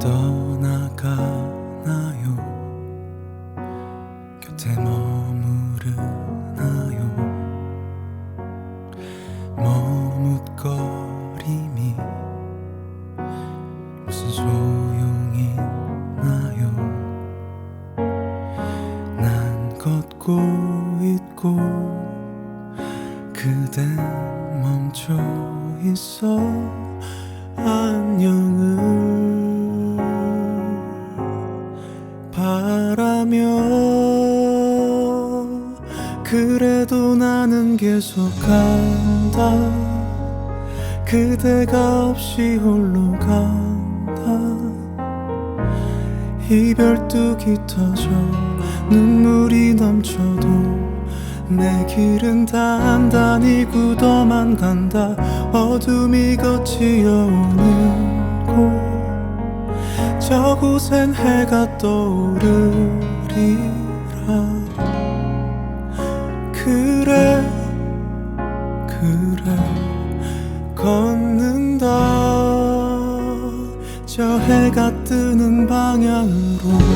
떠나가나요? 곁에 머무르나요? 머뭇거림이 무슨 소용이 나요? 난 걷고 있고 그댄 멈춰 있어 안녕을 바라며 그래도 나는 계속 간다. 그대가 없이 홀로 간다. 이별뚝이 터져 눈물이 넘쳐도 내 길은 단단히 굳어만 간다. 어둠이 걷지어오는 곳. 저곳엔 해가 떠오르 리라. 그래 그래 걷는다. 저 해가 뜨는 방향으로